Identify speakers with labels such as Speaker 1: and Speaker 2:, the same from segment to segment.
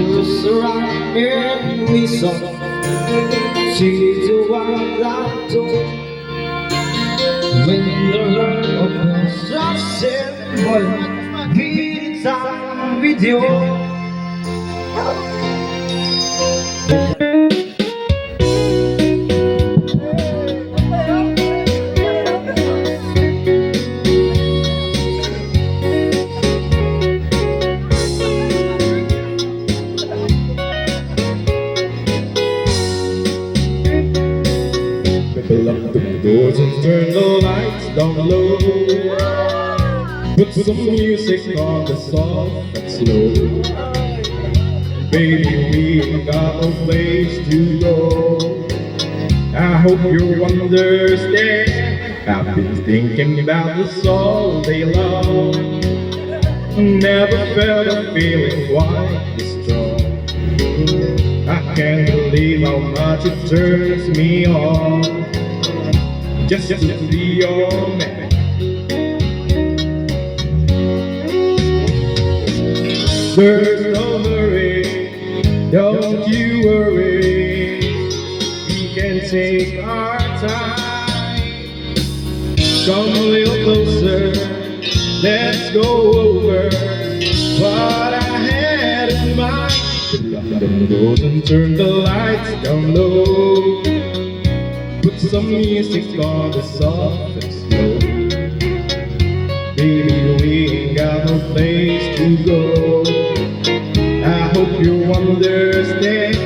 Speaker 1: Just around and listen to what I do When the world opens up simple Be time with you
Speaker 2: and turn the lights down low. Put some music on the soft and slow. Baby, we got no place to go. I hope you understand. I've been thinking about this all day long. Never felt a feeling quite this strong. I can't believe how much it turns me on just to be your man. There's no hurry, don't you worry. We can take our time. Come a little closer, let's go over what I had in mind. The turn the lights down low. Some music on the soft and slow. Baby, we ain't got no place to go. I hope you understand.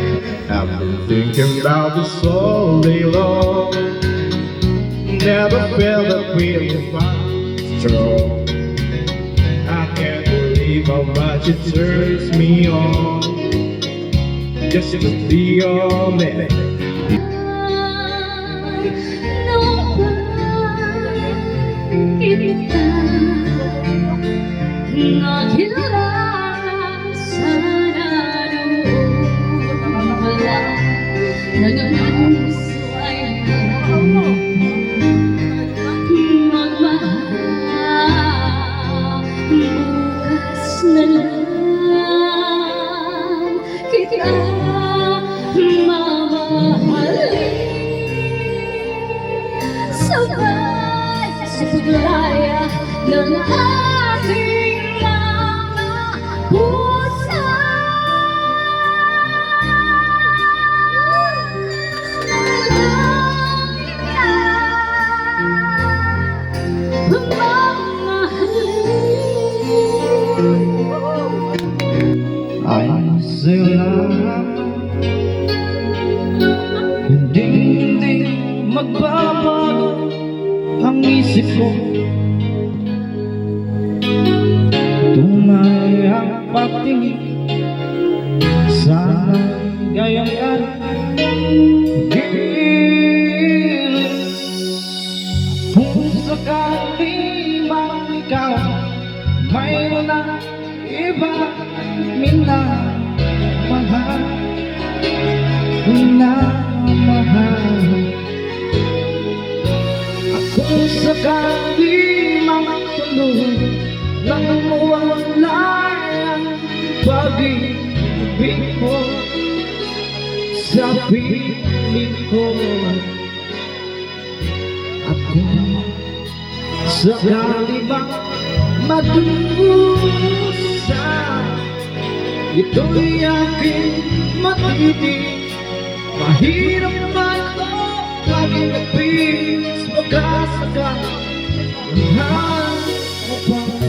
Speaker 2: I've been thinking about this all day long. Never felt a feeling quite strong. I can't believe how much it turns me on. Just to be your man.
Speaker 3: Paglaya ng ating mga pusa
Speaker 1: magbabago ang isip ko. Tunay ang pagtingin Sana gayang ka Kung sakali mang ikaw Mayroon na iba minamahal. Minamahal sakali mang tuloy Nang mawala ang pag-ibig mo. Sa piling ko kung sakali bang magdusa Ito'y aking matitig Mahirap man ito nagpili graça, cara. Ah, opa.